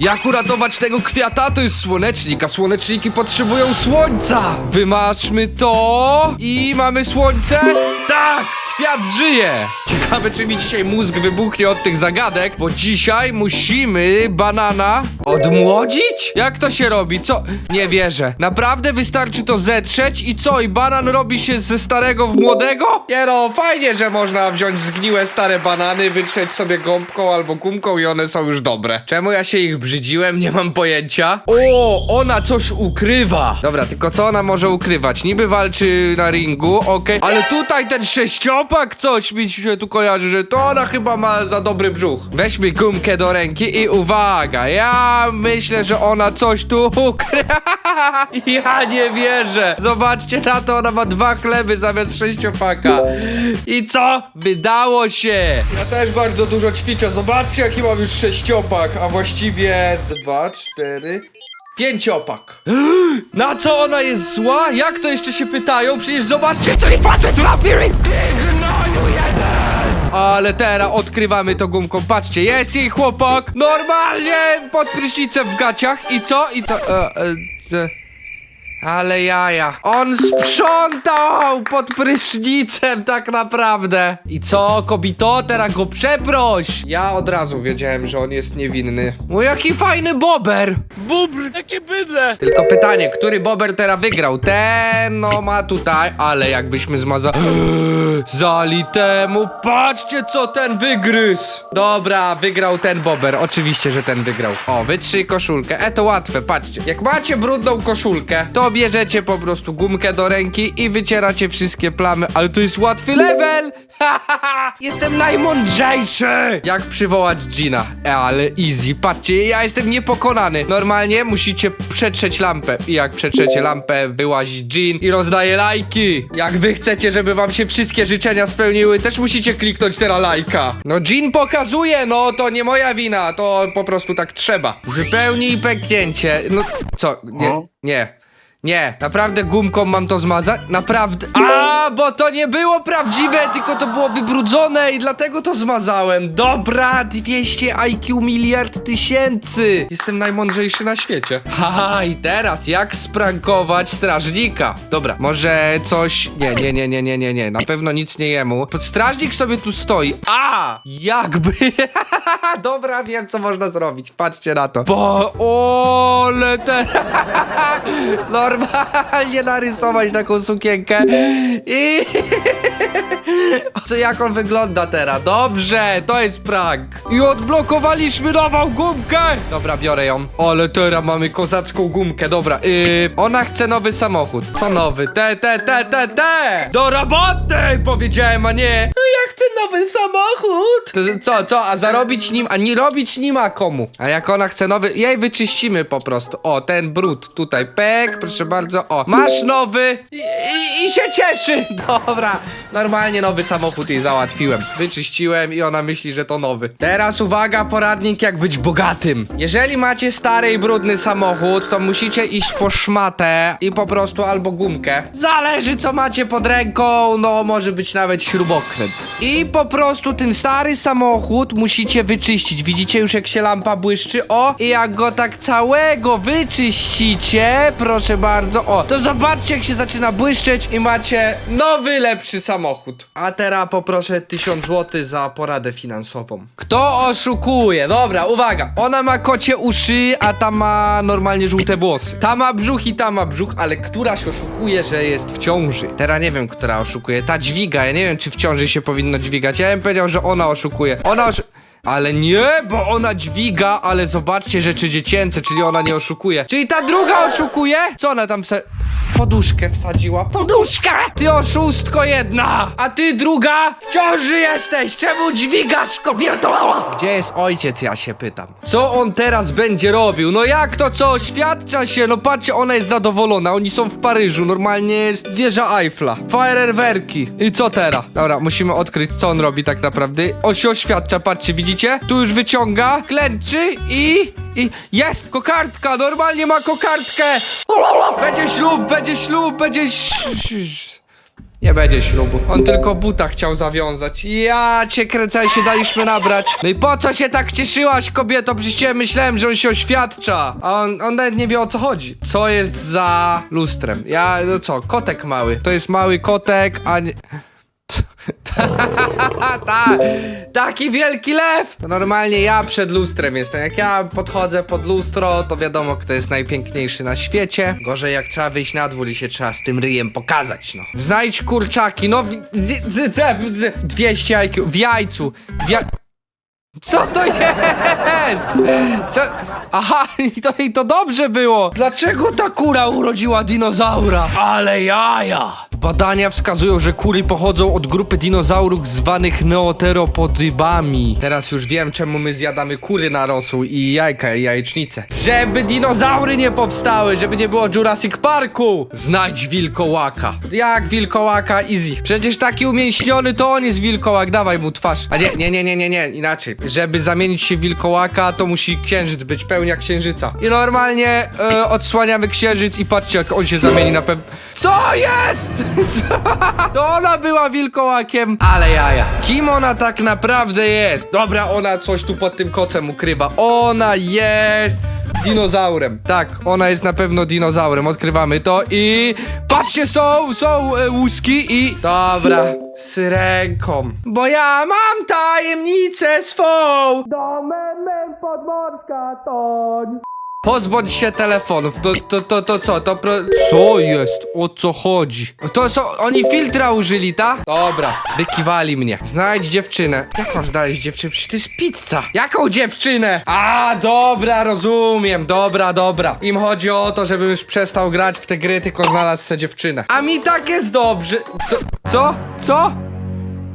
Jak uratować tego kwiata? To jest słonecznik, a słoneczniki potrzebują słońca! Wymaszmy to i mamy słońce? Tak! Kwiat żyje! Ciekawe, czy mi dzisiaj mózg wybuchnie od tych zagadek, bo dzisiaj musimy banana odmłodzić? Jak to się robi? Co? Nie wierzę. Naprawdę wystarczy to zetrzeć i co? I banan robi się ze starego w młodego? Nie no, fajnie, że można wziąć zgniłe stare banany, wytrzeć sobie gąbką albo gumką i one są już dobre. Czemu ja się ich brzydziłem? Nie mam pojęcia. O, ona coś ukrywa. Dobra, tylko co ona może ukrywać? Niby walczy na ringu, okej, ale tutaj ten sześciopak coś mi się tu kojarzy, że to ona chyba ma za dobry brzuch. Weźmy gumkę do ręki i uwaga, ja myślę, że ona coś tu ukrywa. Ja nie wierzę. Zobaczcie na to, ona ma dwa chleby zamiast sześciopaka. I co? Wydało się. Ja też bardzo dużo ćwiczę. Zobaczcie, jaki mam już sześciopak, a właściwie dwa, cztery... Pięciopak. Na co ona jest zła? Jak to jeszcze się pytają? Przecież zobaczcie, co robi! Gnoju jeden! Ale teraz odkrywamy to gumką. Patrzcie, jest jej chłopak normalnie pod prysznicem w gaciach. I co? I to... E, e, e, ale jaja. On sprzątał pod prysznicem tak naprawdę. I co, kobito? Teraz go przeproś. Ja od razu wiedziałem, że on jest niewinny. O, jaki fajny bober. Bubr, takie bydle! Tylko pytanie, który bober teraz wygrał? Ten, no ma tutaj, ale jakbyśmy zmazali... Zali temu, patrzcie co ten wygryzł! Dobra, wygrał ten bober, oczywiście, że ten wygrał. O, wytrzyj koszulkę, e to łatwe, patrzcie. Jak macie brudną koszulkę, to bierzecie po prostu gumkę do ręki i wycieracie wszystkie plamy, ale to jest łatwy level! Jestem najmądrzejszy! Jak przywołać Gina? E, ale easy, patrzcie, ja jestem niepokonany. Normalnie musicie przetrzeć lampę. I jak przetrzecie lampę, wyłazi Jean i rozdaje lajki. Jak wy chcecie, żeby wam się wszystkie życzenia spełniły, też musicie kliknąć teraz lajka. No Jean pokazuje, no to nie moja wina, to po prostu tak trzeba. Wypełnij pęknięcie. No co? Nie, nie. Nie, naprawdę gumką mam to zmazać? Naprawdę. A, bo to nie było prawdziwe, tylko to było wybrudzone i dlatego to zmazałem. Dobra, 200 IQ miliard tysięcy. Jestem najmądrzejszy na świecie. Haha, i teraz jak sprankować strażnika? Dobra, może coś. Nie, nie, nie, nie, nie, nie, nie. Na pewno nic nie jemu. Strażnik sobie tu stoi. A! Jakby. Dobra, wiem co można zrobić. Patrzcie na to. Bo. Ole te. Normalnie narysować taką sukienkę i... Co, jak on wygląda teraz? Dobrze, to jest prank. I odblokowaliśmy nową gumkę. Dobra, biorę ją. Ale teraz mamy kozacką gumkę, dobra. Yy, ona chce nowy samochód. Co nowy? Te, te, te, te, te. Do roboty, powiedziałem, a nie. Ja chcę nowy samochód. To, co, co, a zarobić nim, a nie robić nim, a komu? A jak ona chce nowy, jej wyczyścimy po prostu. O, ten brud tutaj, pek, proszę bardzo. O, masz nowy i, i, i się cieszy. Dobra, normalnie nowy samochód jej załatwiłem. Wyczyściłem i ona myśli, że to nowy. Teraz uwaga, poradnik jak być bogatym. Jeżeli macie stary i brudny samochód, to musicie iść po szmatę i po prostu albo gumkę. Zależy co macie pod ręką, no może być nawet śrubokręt. I po prostu ten stary samochód musicie wyczyścić. Widzicie już jak się lampa błyszczy? O, i jak go tak całego wyczyścicie, proszę bardzo, o, to zobaczcie jak się zaczyna błyszczeć i macie nowy, lepszy samochód. A teraz poproszę 1000 zł za poradę finansową. Kto oszukuje? Dobra, uwaga, ona ma kocie uszy, a ta ma normalnie żółte włosy. Ta ma brzuch i ta ma brzuch, ale któraś oszukuje, że jest w ciąży. Teraz nie wiem, która oszukuje. Ta dźwiga, ja nie wiem, czy w ciąży się powinno dźwigać. Ja bym powiedział, że ona oszukuje. Ona oszu... Ale nie, bo ona dźwiga, ale zobaczcie rzeczy dziecięce, czyli ona nie oszukuje. Czyli ta druga oszukuje? Co ona tam se... Poduszkę wsadziła. Poduszkę! Ty oszustko jedna! A ty druga? W ciąży jesteś! Czemu dźwigasz, kobieto? Gdzie jest ojciec, ja się pytam. Co on teraz będzie robił? No jak to co? Oświadcza się, no patrzcie, ona jest zadowolona. Oni są w Paryżu, normalnie jest wieża Eiffla. Fajerwerki. I co teraz? Dobra, musimy odkryć, co on robi tak naprawdę. On się oświadcza, patrzcie, widzicie? Tu już wyciąga, klęczy i... I jest kokardka, normalnie ma kokardkę. Będzie ślub, będzie ślub, będzie... Nie będzie ślubu. On tylko buta chciał zawiązać. Ja cię kręcę, się daliśmy nabrać. No i po co się tak cieszyłaś, kobieto? Przecież ja myślałem, że on się oświadcza. A on, on nawet nie wie o co chodzi. Co jest za lustrem? Ja, no co, kotek mały. To jest mały kotek, a nie... Ta, taki wielki lew! To normalnie ja przed lustrem jestem. Jak ja podchodzę pod lustro, to wiadomo, kto jest najpiękniejszy na świecie. Gorzej jak trzeba wyjść na dwór i się trzeba z tym ryjem pokazać, no. Znajdź kurczaki, no... w- z- z- z- z- 200 IQ, w jajcu, w ja... Co to jest? Co? Aha, i to, i to dobrze było. Dlaczego ta kura urodziła dinozaura? Ale jaja! Badania wskazują, że kury pochodzą od grupy dinozaurów zwanych neoteropodybami. Teraz już wiem, czemu my zjadamy kury na rosół i jajka i jajecznice. Żeby dinozaury nie powstały, żeby nie było Jurassic Parku! Znajdź wilkołaka. Jak wilkołaka? Easy. Przecież taki umięśniony to on jest wilkołak, dawaj mu twarz. A nie, nie, nie, nie, nie, nie, inaczej. Żeby zamienić się w wilkołaka, to musi księżyc być, pełnia księżyca. I normalnie e, odsłaniamy księżyc i patrzcie, jak on się zamieni na pew... Co jest? To ona była wilkołakiem, ale jaja. Kim ona tak naprawdę jest? Dobra, ona coś tu pod tym kocem ukrywa. Ona jest dinozaurem. Tak, ona jest na pewno dinozaurem. Odkrywamy to i patrzcie, są, są e, łuski i dobra, syrenką. Bo ja mam tajemnicę swą. Domem podmorska toń. Pozbądź się telefonów. To, to, to, to co? To pro... Co jest? O co chodzi? To są... Oni filtra użyli, ta? Dobra, wykiwali mnie. Znajdź dziewczynę. Jak masz znaleźć dziewczynę? Przecież to jest pizza. Jaką dziewczynę? A, dobra, rozumiem. Dobra, dobra. Im chodzi o to, żebym już przestał grać w te gry, tylko znalazł sobie dziewczynę. A mi tak jest dobrze. Co? Co? Co?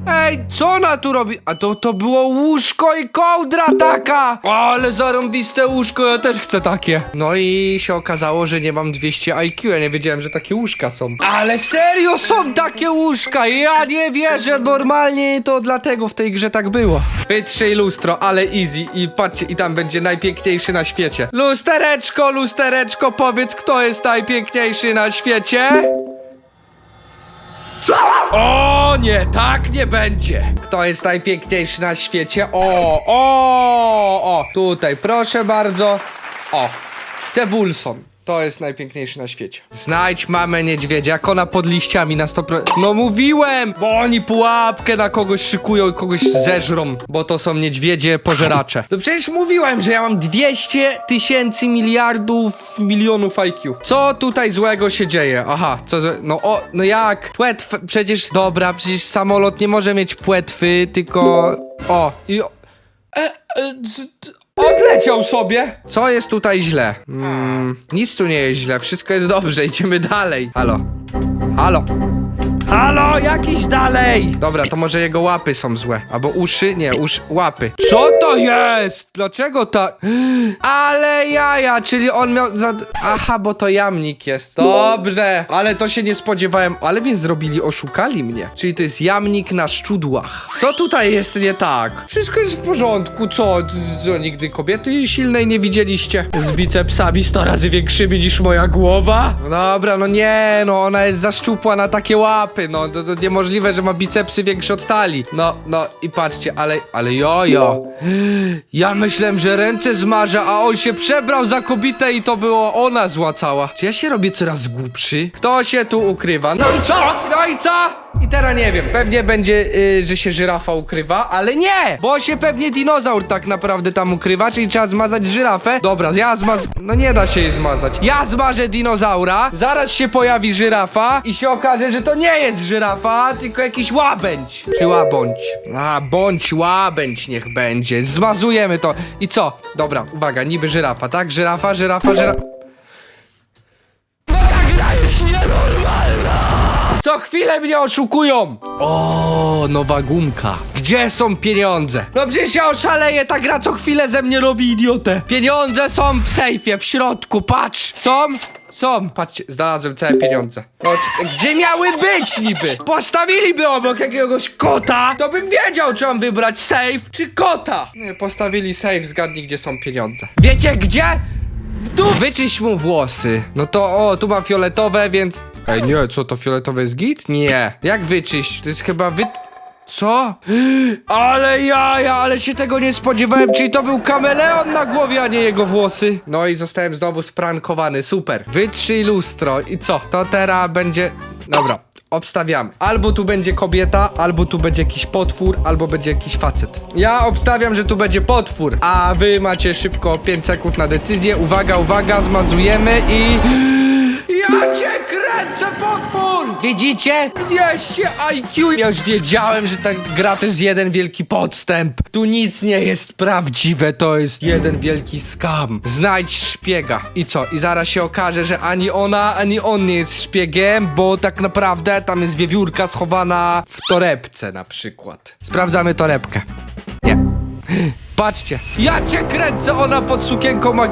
Ej, co ona tu robi? A to, to było łóżko i kołdra taka! Ale zarąbiste łóżko, ja też chcę takie. No i się okazało, że nie mam 200 IQ, ja nie wiedziałem, że takie łóżka są. Ale serio są takie łóżka, ja nie wierzę, normalnie to dlatego w tej grze tak było. Wytrzyj lustro, ale easy i patrzcie, i tam będzie najpiękniejszy na świecie. Lustereczko, lustereczko, powiedz, kto jest najpiękniejszy na świecie? Co? O nie, tak nie będzie. Kto jest najpiękniejszy na świecie? O, o, o, tutaj, proszę bardzo. O, Cebulson. To jest najpiękniejszy na świecie. Znajdź mamę niedźwiedzia, jak ona pod liściami na 100%. No mówiłem! Bo oni pułapkę na kogoś szykują i kogoś zeżrą, bo to są niedźwiedzie pożeracze. No przecież mówiłem, że ja mam 200 tysięcy miliardów milionów IQ. Co tutaj złego się dzieje? Aha, co złe... No o, no jak? Płetw... Przecież... Dobra, przecież samolot nie może mieć płetwy, tylko... O, i... o- E, e, z- Odleciał sobie! Co jest tutaj źle? Mm, nic tu nie jest źle, wszystko jest dobrze, idziemy dalej. Halo. Halo. Halo, jakiś dalej! Dobra, to może jego łapy są złe. Albo uszy? Nie, usz... łapy. Co to jest? Dlaczego ta... Ale jaja, czyli on miał za... Aha, bo to jamnik jest. Dobrze, ale to się nie spodziewałem. Ale więc zrobili, oszukali mnie. Czyli to jest jamnik na szczudłach. Co tutaj jest nie tak? Wszystko jest w porządku, co? Co, nigdy kobiety silnej nie widzieliście? Z bicepsami 100 razy większymi niż moja głowa? No dobra, no nie, no ona jest za szczupła na takie łapy, no to, to niemożliwe, że ma bicepsy większe od talii. No, no i patrzcie, ale, ale jojo. Ja myślałem, że ręce zmarza, a on się przebrał za kobietę i to było ona zła cała. Czy ja się robię coraz głupszy? Kto się tu ukrywa? No i co? No i co? I teraz nie wiem, pewnie będzie, y, że się żyrafa ukrywa, ale nie! Bo się pewnie dinozaur tak naprawdę tam ukrywa, czyli trzeba zmazać żyrafę. Dobra, ja zmaz... No nie da się jej zmazać. Ja zmarzę dinozaura, zaraz się pojawi żyrafa i się okaże, że to nie jest żyrafa, tylko jakiś łabędź. Czy łabądź. A, bądź łabędź niech będzie. Zmazujemy to. I co? Dobra, uwaga, niby żyrafa, tak? Żyrafa, żyrafa, żyrafa... No ta gra jest nienormalna! Co chwilę mnie oszukują! O, nowa gumka. Gdzie są pieniądze? No przecież ja oszaleję, ta gra co chwilę ze mnie robi idiotę. Pieniądze są w sejfie, w środku, patrz. Są? Są. Patrzcie, znalazłem całe pieniądze. No, c- gdzie miały być niby? Postawiliby obok jakiegoś kota, to bym wiedział, czy mam wybrać safe, czy kota. Nie, postawili safe, zgadnij, gdzie są pieniądze. Wiecie gdzie? Tu wyczyść mu włosy. No to o, tu mam fioletowe, więc Ej, nie, co to fioletowe jest git? Nie. Jak wyczyść? To jest chyba wy... Co? Ale jaja, ale się tego nie spodziewałem, czyli to był kameleon na głowie, a nie jego włosy. No i zostałem znowu sprankowany, super. Wytrzyj lustro i co? To teraz będzie... Dobra, obstawiamy. Albo tu będzie kobieta, albo tu będzie jakiś potwór, albo będzie jakiś facet. Ja obstawiam, że tu będzie potwór, a wy macie szybko 5 sekund na decyzję. Uwaga, uwaga, zmazujemy i... Ja cię kręcę, potwór! Widzicie? 200 IQ! Ja już wiedziałem, że ta gra to jest jeden wielki podstęp. Tu nic nie jest prawdziwe, to jest jeden wielki skam. Znajdź szpiega. I co? I zaraz się okaże, że ani ona, ani on nie jest szpiegiem, bo tak naprawdę tam jest wiewiórka schowana w torebce na przykład. Sprawdzamy torebkę. Nie. Patrzcie, ja cię kręcę, ona pod sukienką ma.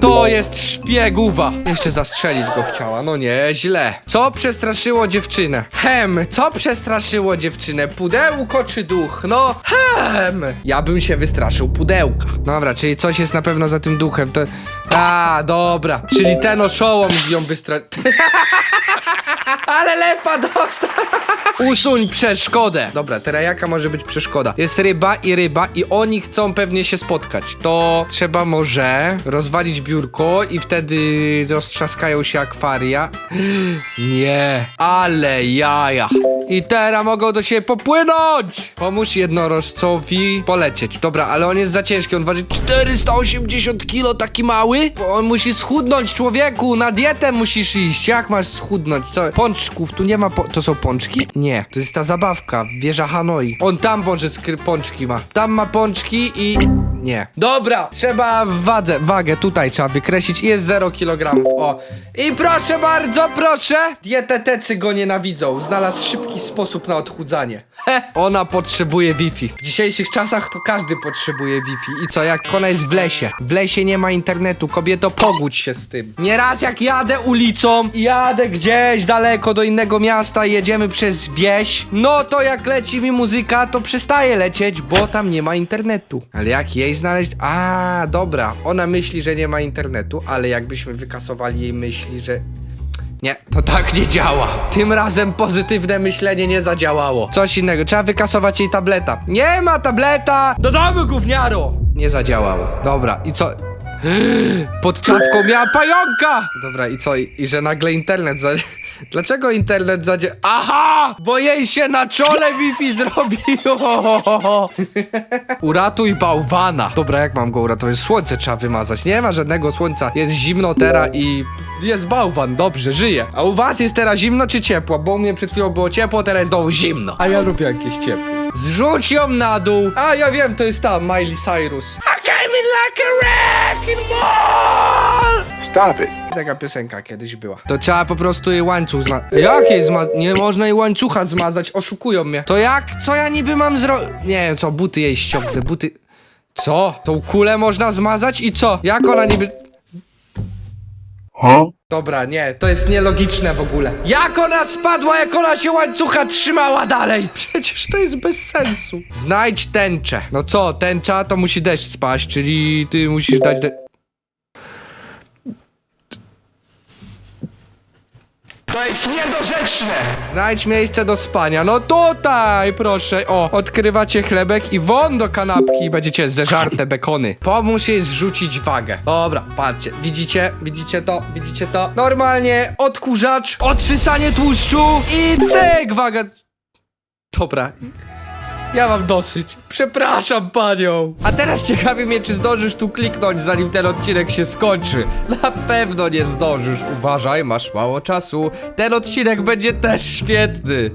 To jest szpieguwa. Jeszcze zastrzelić go chciała, no nie, źle. Co przestraszyło dziewczynę? Hem, co przestraszyło dziewczynę? Pudełko czy duch? No, hem. Ja bym się wystraszył pudełka. Dobra, czyli coś jest na pewno za tym duchem, to... A, dobra, czyli ten oszołom ją wystraszył. Ale lepa dostał. Usuń przeszkodę. Dobra, teraz jaka może być przeszkoda? Jest ryba i ryba i oni chcą pewnie się spotkać. To trzeba może rozwalić biurko i wtedy roztrzaskają się akwaria. Nie, ale jaja. I teraz mogą do siebie popłynąć. Pomóż jednorożcowi polecieć. Dobra, ale on jest za ciężki. On waży 480 kilo, taki mały. Bo On musi schudnąć, człowieku. Na dietę musisz iść. Jak masz schudnąć? Co? Pączków, tu nie ma. Po... To są pączki? Nie. To jest ta zabawka. Wieża Hanoi. On tam może skry pączki ma. Tam ma pączki i. Nie. Dobra, trzeba w wadze, wagę tutaj trzeba wykreślić jest 0 kg. O. I proszę bardzo, proszę. Dietetycy go nienawidzą. Znalazł szybki sposób na odchudzanie. He, ona potrzebuje Wi-Fi. W dzisiejszych czasach to każdy potrzebuje Wi-Fi. I co, jak ona jest w lesie? W lesie nie ma internetu. Kobieto, pogódź się z tym. Nieraz jak jadę ulicą, jadę gdzieś daleko do innego miasta i jedziemy przez wieś, no to jak leci mi muzyka, to przestaje lecieć, bo tam nie ma internetu. Ale jak jej znaleźć? A, dobra. Ona myśli, że nie ma internetu, ale jakbyśmy wykasowali jej myśli, że nie, to tak nie działa. Tym razem pozytywne myślenie nie zadziałało. Coś innego, trzeba wykasować jej tableta. Nie ma tableta! Dodamy gówniaro! Nie zadziałało. Dobra, i co? Pod czapką miała pająka! Dobra, i co? I, i że nagle internet za... Dlaczego internet zadzie... Aha! Bo jej się na czole Wi-Fi zrobiło! Uratuj bałwana! Dobra, jak mam go uratować? Słońce trzeba wymazać. Nie ma żadnego słońca. Jest zimno teraz i... Jest bałwan, dobrze, żyje. A u was jest teraz zimno czy ciepło? Bo u mnie przed chwilą było ciepło, teraz jest znowu zimno. A ja lubię jakieś ciepło. Zrzuć ją na dół! A ja wiem, to jest ta Miley Cyrus. I came in like a wrecking ball! Stop it. Taka piosenka kiedyś była. To trzeba po prostu jej łańcuch zma... Jakie zma... Nie można jej łańcucha zmazać, oszukują mnie. To jak? Co ja niby mam zrobić? Nie wiem, co, buty jej ściągnę, buty... Co? Tą kulę można zmazać i co? Jak ona niby... Huh? Dobra, nie, to jest nielogiczne w ogóle. Jak ona spadła, jak ona się łańcucha trzymała dalej? Przecież to jest bez sensu. Znajdź tęczę. No co, tęcza to musi deszcz spaść, czyli ty musisz dać de... To jest niedorzeczne! Znajdź miejsce do spania. No tutaj, proszę. O, odkrywacie chlebek i won do kanapki i będziecie zeżarte bekony. Pomóż jej zrzucić wagę. Dobra, patrzcie. Widzicie? Widzicie to? Widzicie to? Normalnie odkurzacz, odsysanie tłuszczu i cyk, waga. Dobra. Ja mam dosyć. Przepraszam panią. A teraz ciekawi mnie, czy zdążysz tu kliknąć, zanim ten odcinek się skończy. Na pewno nie zdążysz. Uważaj, masz mało czasu. Ten odcinek będzie też świetny.